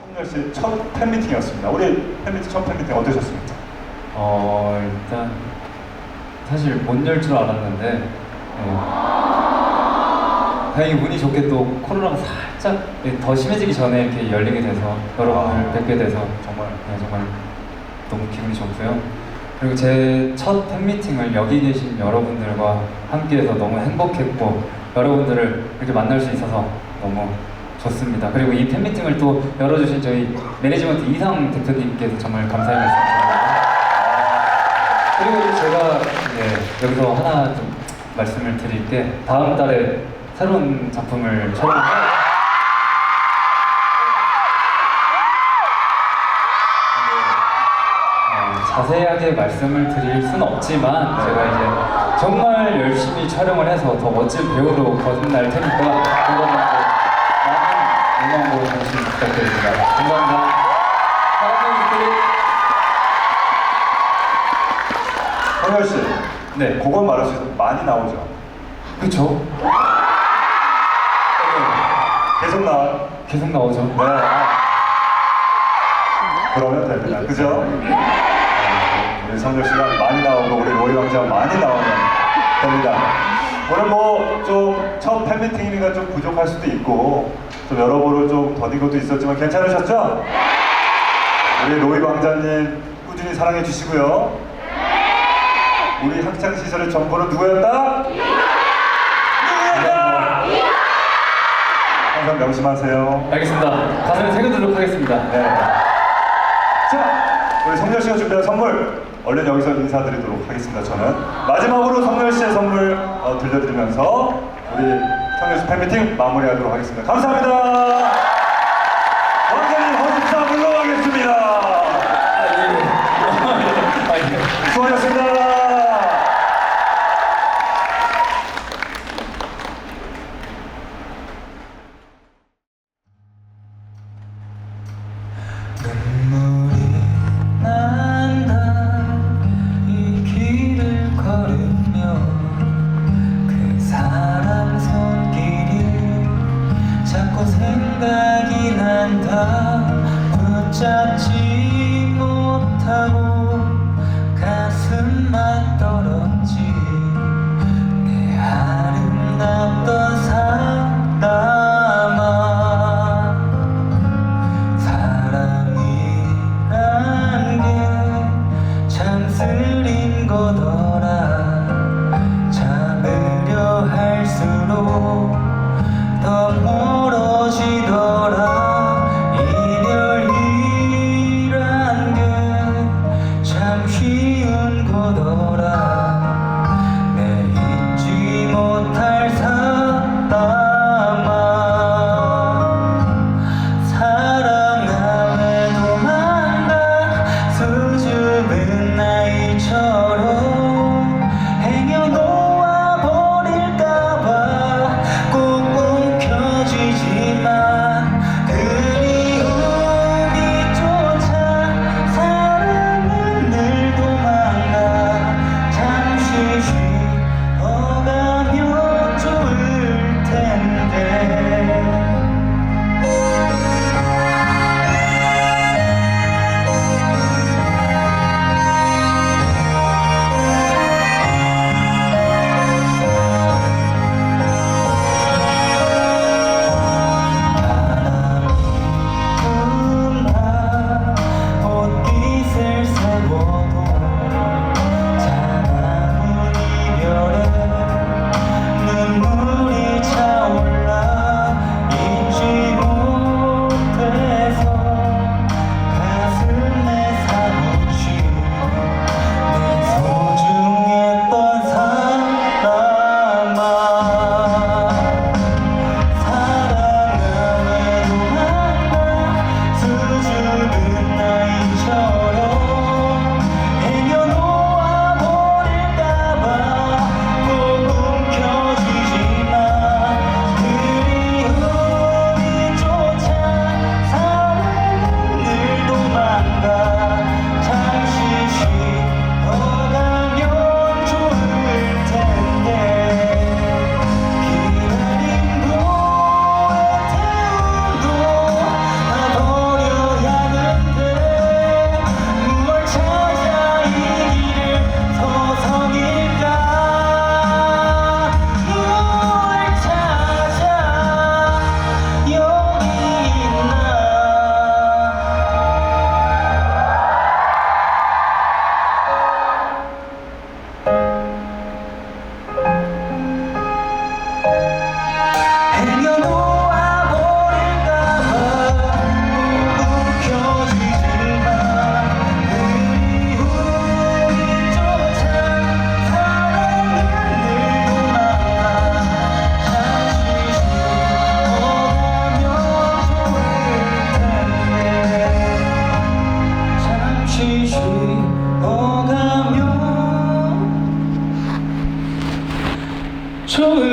성렬 씨의 첫 팬미팅이었습니다. 우리 팬미팅 첫 팬미팅 어떠셨습니까? 어 일단 사실 못 열 줄 알았는데 네. 다행히 운이 좋게 또 코로나가 살짝 더 심해지기 전에 이렇게 열리게 돼서 여러분을 아. 뵙게 돼서 정말 네, 정말 너무 기분이 좋고요. 그리고 제 첫 팬미팅을 여기 계신 여러분들과 함께해서 너무 행복했고 여러분들을 이렇게 만날 수 있어서 너무 좋습니다. 그리고 이 팬미팅을 또 열어주신 저희 매니지먼트 이상 대표님께도 정말 감사의 말씀 드립니다. 그리고 제가 네, 여기서 하나 좀 말씀을 드릴 게 다음 달에 새로운 작품을 촬영해요. 어, 자세하게 말씀을 드릴 순 없지만 제가 이제 정말 열심히 촬영을 해서 더 멋진 배우로 거듭날 테니까 여러분들 네, 그건 말할 수 있어요. 많이 나오죠. 그쵸? 계속 나와. 계속 나오죠. 네. 그러면 됩니다. 그죠? 네, 우리 성렬 씨가 많이 나오고 우리 로이 왕자가 많이 나오면 됩니다. 오늘 뭐좀첫 팬미팅이니까 좀 부족할 수도 있고 좀 여러모로 좀 더딘 것도 있었지만 괜찮으셨죠? 우리 로이 왕자님 꾸준히 사랑해 주시고요. 우리 학창 시절의 정보는 누구였다? 누구였다? 항상 명심하세요. 알겠습니다. 가슴에 새겨두도록 하겠습니다. 네. 자, 우리 성렬 씨가 준비한 선물 얼른 여기서 인사드리도록 하겠습니다. 저는 마지막으로 성렬 씨의 선물 어, 들려드리면서 우리 성렬 씨 팬미팅 마무리하도록 하겠습니다. 감사합니다. sad 처음에